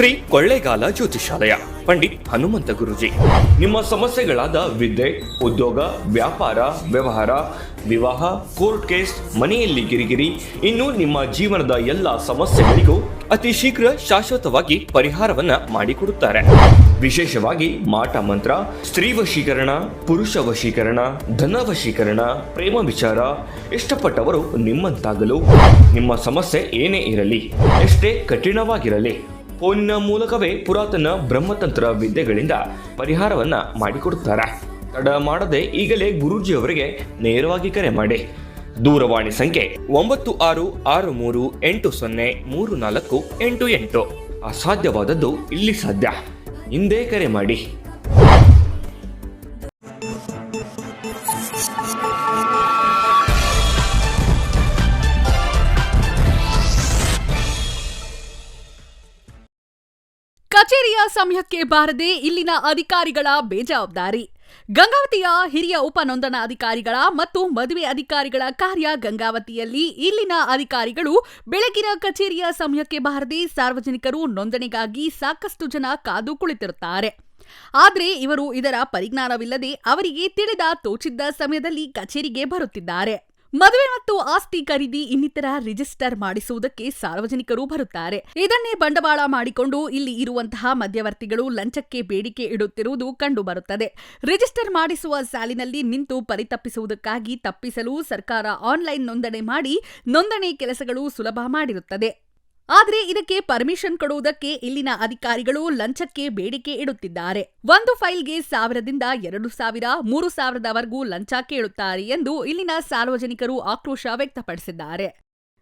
ಶ್ರೀ ಕೊಳ್ಳೇಗಾಲ ಜ್ಯೋತಿಷಾಲಯ, ಪಂಡಿತ್ ಹನುಮಂತ ಗುರುಜಿ. ನಿಮ್ಮ ಸಮಸ್ಯೆಗಳಾದ ವಿದ್ಯೆ, ಉದ್ಯೋಗ, ವ್ಯಾಪಾರ, ವ್ಯವಹಾರ, ವಿವಾಹ, ಕೋರ್ಟ್ ಕೇಸ್, ಮನೆಯಲ್ಲಿ ಗಿರಿಗಿರಿ, ಇನ್ನು ನಿಮ್ಮ ಜೀವನದ ಎಲ್ಲ ಸಮಸ್ಯೆಗಳಿಗೂ ಅತಿ ಶೀಘ್ರ ಶಾಶ್ವತವಾಗಿ ಪರಿಹಾರವನ್ನ ಮಾಡಿಕೊಡುತ್ತಾರೆ. ವಿಶೇಷವಾಗಿ ಮಾಟ ಮಂತ್ರ, ಸ್ತ್ರೀ ವಶೀಕರಣ, ಪುರುಷ ವಶೀಕರಣ, ಧನ ವಶೀಕರಣ, ಪ್ರೇಮ ವಿಚಾರ, ಇಷ್ಟಪಟ್ಟವರು ನಿಮ್ಮಂತಾಗಲು ನಿಮ್ಮ ಸಮಸ್ಯೆ ಏನೇ ಇರಲಿ, ಎಷ್ಟೇ ಕಠಿಣವಾಗಿರಲಿ ಫೋನಿನ ಮೂಲಕವೇ ಪುರಾತನ ಬ್ರಹ್ಮತಂತ್ರ ವಿದ್ಯೆಗಳಿಂದ ಪರಿಹಾರವನ್ನ ಮಾಡಿಕೊಡುತ್ತಾರೆ. ತಡ ಮಾಡದೆ ಈಗಲೇ ಗುರೂಜಿಯವರಿಗೆ ನೇರವಾಗಿ ಕರೆ ಮಾಡಿ. ದೂರವಾಣಿ ಸಂಖ್ಯೆ ಒಂಬತ್ತು ಆರು ಆರು ಮೂರು ಎಂಟು ಸೊನ್ನೆ ಮೂರು ನಾಲ್ಕು ಎಂಟು ಎಂಟು. ಅಸಾಧ್ಯವಾದದ್ದು ಇಲ್ಲಿ ಸಾಧ್ಯ. ಹಿಂದೆ ಕರೆ ಮಾಡಿ. ಸಮಯಕ್ಕೆ ಬಾರದೆ ಇಲ್ಲಿನ ಅಧಿಕಾರಿಗಳ ಬೇಜವಾಬ್ದಾರಿ. ಗಂಗಾವತಿಯ ಹಿರಿಯ ಉಪ ನೋಂದಣಾಧಿಕಾರಿಗಳ ಮತ್ತು ಮದುವೆ ಅಧಿಕಾರಿಗಳ ಕಾರ್ಯ ಗಂಗಾವತಿಯಲ್ಲಿ ಇಲ್ಲಿನ ಅಧಿಕಾರಿಗಳು ಬೆಳಗಿನ ಕಚೇರಿಯ ಸಮಯಕ್ಕೆ ಬಾರದೆ ಸಾರ್ವಜನಿಕರು ನೋಂದಣಿಗಾಗಿ ಸಾಕಷ್ಟು ಜನ ಕಾದು ಕುಳಿತಿರುತ್ತಾರೆ. ಆದರೆ ಇವರು ಇದರ ಪರಿಜ್ಞಾನವಿಲ್ಲದೆ ಅವರಿಗೆ ತಿಳಿದ ತೋಚಿದ್ದ ಸಮಯದಲ್ಲಿ ಕಚೇರಿಗೆ ಬರುತ್ತಿದ್ದಾರೆ. ಮದುವೆ ಮತ್ತು ಆಸ್ತಿ ಖರೀದಿ ಇನ್ನಿತರ ರಿಜಿಸ್ಟರ್ ಮಾಡಿಸುವುದಕ್ಕೆ ಸಾರ್ವಜನಿಕರು ಬರುತ್ತಾರೆ. ಇದನ್ನೇ ಬಂಡವಾಳ ಮಾಡಿಕೊಂಡು ಇಲ್ಲಿ ಇರುವಂತಹ ಮಧ್ಯವರ್ತಿಗಳು ಲಂಚಕ್ಕೆ ಬೇಡಿಕೆ ಇಡುತ್ತಿರುವುದು ಕಂಡುಬರುತ್ತದೆ. ರಿಜಿಸ್ಟರ್ ಮಾಡಿಸುವ ಸಾಲಿನಲ್ಲಿ ನಿಂತು ಪರಿತಪ್ಪಿಸುವುದಕ್ಕಾಗಿ ತಪ್ಪಿಸಲು ಸರ್ಕಾರ ಆನ್ಲೈನ್ ನೋಂದಣಿ ಮಾಡಿ ನೋಂದಣಿ ಕೆಲಸಗಳು ಸುಲಭ ಮಾಡಿರುತ್ತದೆ. ಆದ್ರೆ ಇದಕ್ಕೆ ಪರ್ಮಿಷನ್ ಕೊಡುವುದಕ್ಕೆ ಇಲ್ಲಿನ ಅಧಿಕಾರಿಗಳು ಲಂಚಕ್ಕೆ ಬೇಡಿಕೆ ಇಡುತ್ತಿದ್ದಾರೆ. ಒಂದು ಫೈಲ್ಗೆ ಸಾವಿರದಿಂದ ಎರಡು ಸಾವಿರ, ಮೂರು ಸಾವಿರದವರೆಗೂ ಲಂಚ ಕೇಳುತ್ತಾರೆ ಎಂದು ಇಲ್ಲಿನ ಸಾರ್ವಜನಿಕರು ಆಕ್ರೋಶ ವ್ಯಕ್ತಪಡಿಸಿದ್ದಾರೆ.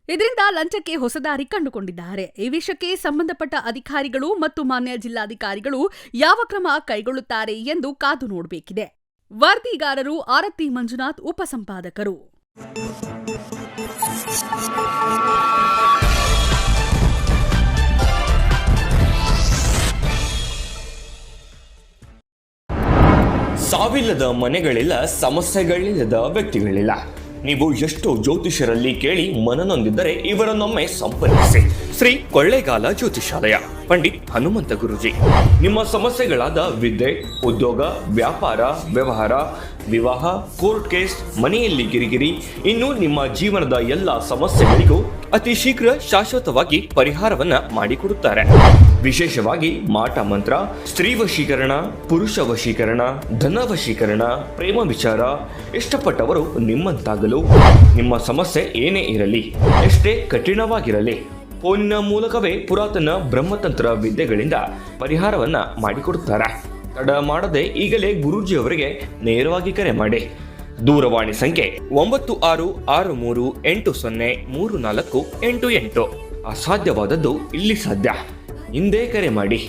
ಇದರಿಂದ ಲಂಚಕ್ಕೆ ಹೊಸದಾರಿ ಕಂಡುಕೊಂಡಿದ್ದಾರೆ. ಈ ವಿಷಯಕ್ಕೆ ಸಂಬಂಧಪಟ್ಟ ಅಧಿಕಾರಿಗಳು ಮತ್ತು ಮಾನ್ಯ ಜಿಲ್ಲಾಧಿಕಾರಿಗಳು ಯಾವ ಕ್ರಮ ಕೈಗೊಳ್ಳುತ್ತಾರೆ ಎಂದು ಕಾದು ನೋಡಬೇಕಿದೆ. ವರದಿಗಾರರು ಆರತಿ ಮಂಜುನಾಥ್, ಉಪಸಂಪಾದಕರು. ಸಾವಿಲ್ಲದ ಮನೆಗಳಿಲ್ಲ, ಸಮಸ್ಯೆಗಳಿಲ್ಲದ ವ್ಯಕ್ತಿಗಳಿಲ್ಲ. ನೀವು ಎಷ್ಟೋ ಜ್ಯೋತಿಷರಲ್ಲಿ ಕೇಳಿ ಮನನೊಂದಿದ್ದರೆ ಇವರನ್ನೊಮ್ಮೆ ಸಂಪರ್ಕಿಸಿ. ಶ್ರೀ ಕೊಳ್ಳೇಗಾಲ ಜ್ಯೋತಿಷಾಲಯ, ಪಂಡಿತ್ ಹನುಮಂತ ಗುರುಜಿ. ನಿಮ್ಮ ಸಮಸ್ಯೆಗಳಾದ ವಿದ್ಯೆ, ಉದ್ಯೋಗ, ವ್ಯಾಪಾರ, ವ್ಯವಹಾರ ವಿವಾಹ, ಕೋರ್ಟ್ ಕೇಸ್, ಮನೆಯಲ್ಲಿ ಗಿರಿಗಿರಿ, ಇನ್ನು ನಿಮ್ಮ ಜೀವನದ ಎಲ್ಲ ಸಮಸ್ಯೆಗಳಿಗೂ ಅತಿ ಶೀಘ್ರ ಶಾಶ್ವತವಾಗಿ ಪರಿಹಾರವನ್ನ ಮಾಡಿಕೊಡುತ್ತಾರೆ. ವಿಶೇಷವಾಗಿ ಮಾಟ ಮಂತ್ರ, ಸ್ತ್ರೀ ವಶೀಕರಣ, ಪುರುಷ ವಶೀಕರಣ, ಧನ ವಶೀಕರಣ, ಪ್ರೇಮ ವಿಚಾರ, ಇಷ್ಟಪಟ್ಟವರು ನಿಮ್ಮಂತಾಗಲು ನಿಮ್ಮ ಸಮಸ್ಯೆ ಏನೇ ಇರಲಿ, ಎಷ್ಟೇ ಕಠಿಣವಾಗಿರಲಿ, ಫೋನಿನ ಮೂಲಕವೇ ಪುರಾತನ ಬ್ರಹ್ಮತಂತ್ರ ವಿದ್ಯೆಗಳಿಂದ ಪರಿಹಾರವನ್ನ ಮಾಡಿಕೊಡುತ್ತಾರೆ. ತಡ ಮಾಡದೆ ಈಗಲೇ ಗುರೂಜಿಯವರಿಗೆ ನೇರವಾಗಿ ಕರೆ ಮಾಡಿ. ದೂರವಾಣಿ ಸಂಖ್ಯೆ ಒಂಬತ್ತು ಆರು ಆರು ಮೂರು ಎಂಟು ಸೊನ್ನೆ ಮೂರು ನಾಲ್ಕು ಎಂಟು ಎಂಟು. ಅಸಾಧ್ಯವಾದದ್ದು ಇಲ್ಲಿ ಸಾಧ್ಯ. ಹಿಂದೆ ಕರೆ ಮಾಡಿ.